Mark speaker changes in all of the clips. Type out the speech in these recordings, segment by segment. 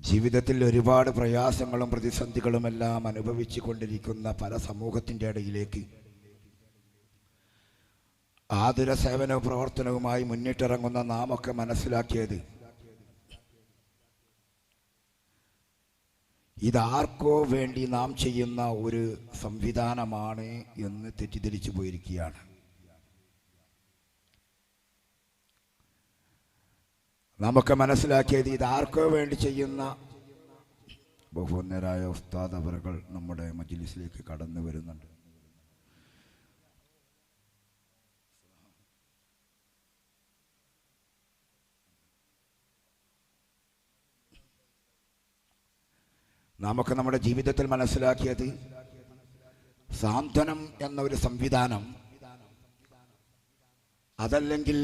Speaker 1: ജീവിതത്തിൽ ഒരുപാട് പ്രയാസങ്ങളും പ്രതിസന്ധികളുമെല്ലാം അനുഭവിച്ചു കൊണ്ടിരിക്കുന്ന പല സമൂഹത്തിന്റെ ഇടയിലേക്ക് ആതുര സേവന പ്രവർത്തനവുമായി മുന്നിട്ടിറങ്ങുന്ന നാം ഒക്കെ മനസ്സിലാക്കിയത് ഇതാർക്കോ വേണ്ടി നാം ചെയ്യുന്ന ഒരു സംവിധാനമാണ് എന്ന് തെറ്റിദ്ധരിച്ചു പോയിരിക്കുകയാണ്. നമുക്ക് മനസ്സിലാക്കിയത് ഇത് ആർക്കോ വേണ്ടി ചെയ്യുന്ന ബഹുന്നരായ ഉസ്താദ് നമ്മുടെ മജ്ലിസിലേക്ക് കടന്നു വരുന്നുണ്ട്. നമുക്ക് നമ്മുടെ ജീവിതത്തിൽ മനസ്സിലാക്കിയത് സാന്ത്വനം എന്നൊരു സംവിധാനം അതല്ലെങ്കിൽ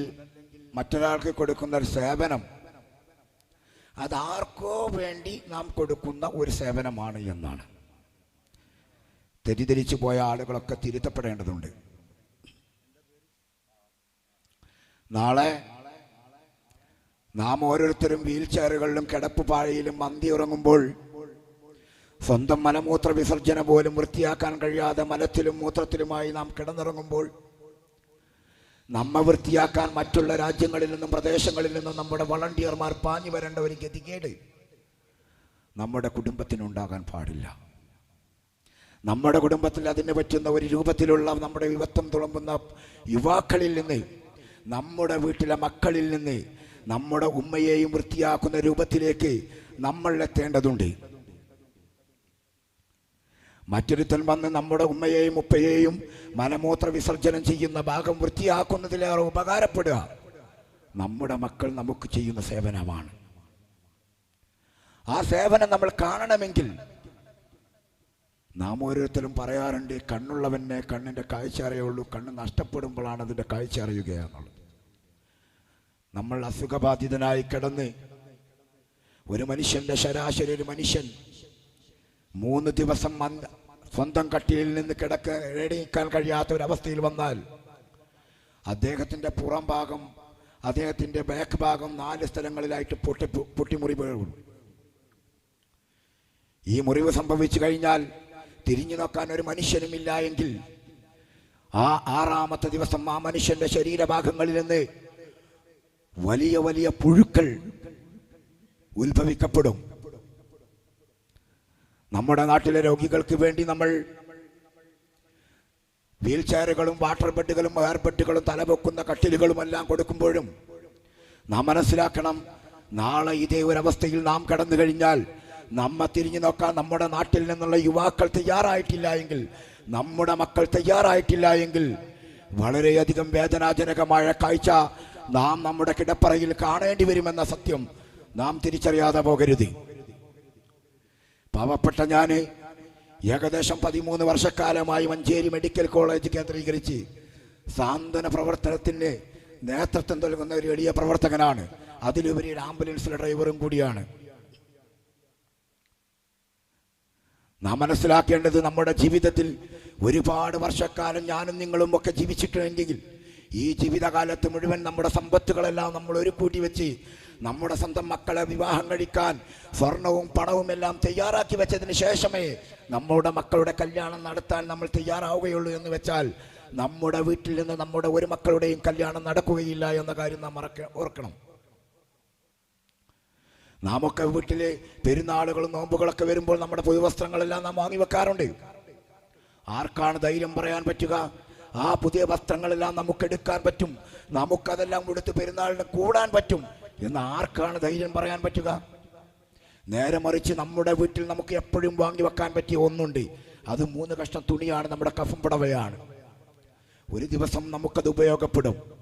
Speaker 1: മറ്റൊരാൾക്ക് കൊടുക്കുന്ന ഒരു സേവനം. അതാർക്കോ വേണ്ടി നാം കൊടുക്കുന്ന ഒരു സേവനമാണ് എന്നാണ്. തെറ്റിദ്ധരിച്ചു പോയ ആളുകളൊക്കെ തിരുത്തപ്പെടേണ്ടതുണ്ട്. നാളെ നാം ഓരോരുത്തരും വീൽ ചെയറുകളിലും കിടപ്പ് പാഴയിലും മന്തി ഉറങ്ങുമ്പോൾ സ്വന്തം മലമൂത്ര വിസർജന പോലും വൃത്തിയാക്കാൻ കഴിയാതെ മലത്തിലും മൂത്രത്തിലുമായി നാം കിടന്നിറങ്ങുമ്പോൾ നമ്മ വൃത്തിയാക്കാൻ മറ്റുള്ള രാജ്യങ്ങളിൽ നിന്നും പ്രദേശങ്ങളിൽ നിന്നും നമ്മുടെ വളണ്ടിയർമാർ പാഞ്ഞു വരേണ്ട ഒരു ഗതികേട്. നമ്മുടെ കുടുംബത്തിനുണ്ടാകാൻ പാടില്ല. നമ്മുടെ കുടുംബത്തിൽ അതിന് പറ്റുന്ന ഒരു രൂപത്തിലുള്ള നമ്മുടെ യുവത്വം തുളമ്പുന്ന യുവാക്കളിൽ നിന്ന് നമ്മുടെ വീട്ടിലെ മക്കളിൽ നിന്ന് നമ്മുടെ ഉമ്മയെയും വൃത്തിയാക്കുന്ന രൂപത്തിലേക്ക് നമ്മൾ എത്തേണ്ടതുണ്ട്. മറ്റൊരുത്തൻ വന്ന് നമ്മുടെ ഉമ്മയെയും ഉപ്പയെയും മലമൂത്ര വിസർജനം ചെയ്യുന്ന ഭാഗം വൃത്തിയാക്കുന്നതിലേറെ ഉപകാരപ്പെടുക. നമ്മുടെ മക്കൾ നമുക്ക് ചെയ്യുന്ന സേവനമാണ്. ആ സേവനം നമ്മൾ കാണണമെങ്കിൽ നാം ഓരോരുത്തരും പറയാറുണ്ട് കണ്ണുള്ളവനെ കണ്ണിന്റെ കാഴ്ച അറിയുള്ളൂ കണ്ണ് നഷ്ടപ്പെടുമ്പോഴാണ് അതിന്റെ കാഴ്ച അറിയുകയെന്നുള്ളത് നമ്മൾ അസുഖബാധിതനായി കിടന്ന് ഒരു മനുഷ്യന്റെ ശരാശരി ഒരു മനുഷ്യൻ മൂന്ന് ദിവസം സ്വന്തം കട്ടിയിൽ നിന്ന് കിടക്ക എഴുന്നേൽക്കാൻ കഴിയാത്ത ഒരവസ്ഥയിൽ വന്നാൽ അദ്ദേഹത്തിന്റെ പുറം ഭാഗം അദ്ദേഹത്തിന്റെ ബാക്ക് ഭാഗം നാല് സ്ഥലങ്ങളിലായിട്ട് പൊട്ടി പൊട്ടിമുറി വീഴും. ഈ മുറിവ് സംഭവിച്ചു കഴിഞ്ഞാൽ തിരിഞ്ഞു നോക്കാൻ ഒരു മനുഷ്യനുമില്ല എങ്കിൽ ആ ആറാമത്തെ ദിവസം ആ മനുഷ്യന്റെ ശരീരഭാഗങ്ങളിൽ നിന്ന് വലിയ വലിയ പുഴുക്കൾ ഉത്ഭവിക്കപ്പെടും. നമ്മുടെ നാട്ടിലെ രോഗികൾക്ക് വേണ്ടി നമ്മൾ വീൽ ചെയറുകളും വാട്ടർ ബെഡുകളും എയർ ബെഡുകളും തലവെക്കുന്ന കട്ടിലുകളും എല്ലാം കൊടുക്കുമ്പോഴും നാം മനസ്സിലാക്കണം നാളെ ഇതേ ഒരവസ്ഥയിൽ നാം കടന്നു കഴിഞ്ഞാൽ നമ്മെ തിരിഞ്ഞു നോക്കാൻ നമ്മുടെ നാട്ടിൽ നിന്നുള്ള യുവാക്കൾ തയ്യാറായിട്ടില്ല എങ്കിൽ നമ്മുടെ മക്കൾ തയ്യാറായിട്ടില്ല എങ്കിൽ വളരെയധികം വേദനാജനകമായ കാഴ്ച നാം നമ്മുടെ കിടപ്പറയിൽ കാണേണ്ടി വരുമെന്ന സത്യം നാം തിരിച്ചറിയാതെ പോകരുത്. പാവപ്പെട്ട ഞാൻ ഏകദേശം പതിമൂന്ന് വർഷക്കാലമായി മഞ്ചേരി മെഡിക്കൽ കോളേജ് കേന്ദ്രീകരിച്ച് സാന്ത്വന പ്രവർത്തനത്തിന് നേതൃത്വം നൽകുന്ന ഒരു എളിയ പ്രവർത്തകനാണ്. അതിലുപരി ആംബുലൻസിലെ ഡ്രൈവറും കൂടിയാണ്. നാം മനസ്സിലാക്കേണ്ടത് നമ്മുടെ ജീവിതത്തിൽ ഒരുപാട് വർഷക്കാലം ഞാനും നിങ്ങളും ഒക്കെ ജീവിച്ചിട്ടുണ്ടെങ്കിൽ ഈ ജീവിതകാലത്ത് മുഴുവൻ നമ്മുടെ സമ്പത്തുകളെല്ലാം നമ്മൾ ഒരു കൂട്ടി വെച്ച് നമ്മുടെ സ്വന്തം മക്കളെ വിവാഹം കഴിക്കാൻ സ്വർണവും പണവും എല്ലാം തയ്യാറാക്കി വെച്ചതിന് ശേഷമേ നമ്മുടെ മക്കളുടെ കല്യാണം നടത്താൻ നമ്മൾ തയ്യാറാവുകയുള്ളൂ എന്ന് വെച്ചാൽ നമ്മുടെ വീട്ടിൽ നിന്ന് നമ്മുടെ ഒരു മക്കളുടെയും കല്യാണം നടക്കുകയില്ല എന്ന കാര്യം നാം മറക്ക ഓർക്കണം. നാമൊക്കെ വീട്ടിലെ പെരുന്നാളുകളും നോമ്പുകളൊക്കെ വരുമ്പോൾ നമ്മുടെ പുതുവസ്ത്രങ്ങളെല്ലാം നാം വാങ്ങി വെക്കാറുണ്ട്. ആർക്കാണ് ധൈര്യം പറയാൻ പറ്റുക? ആ പുതിയ വസ്ത്രങ്ങളെല്ലാം നമുക്ക് എടുക്കാൻ പറ്റും. നമുക്കതെല്ലാം കൊടുത്ത് പെരുന്നാളിന് കൂടാൻ പറ്റും. എന്ന് ആർക്കാണ് ധൈര്യം പറയാൻ പറ്റുക? നേരെ മറിച്ച് നമ്മുടെ വീട്ടിൽ നമുക്ക് എപ്പോഴും വാങ്ങി വെക്കാൻ പറ്റിയ ഒന്നുണ്ട്. അത് മൂന്ന് കഷ്ണം തുണിയാണ് നമ്മുടെ കഫം പുടവയാണ്. ഒരു ദിവസം നമുക്കത് ഉപയോഗപ്പെടും.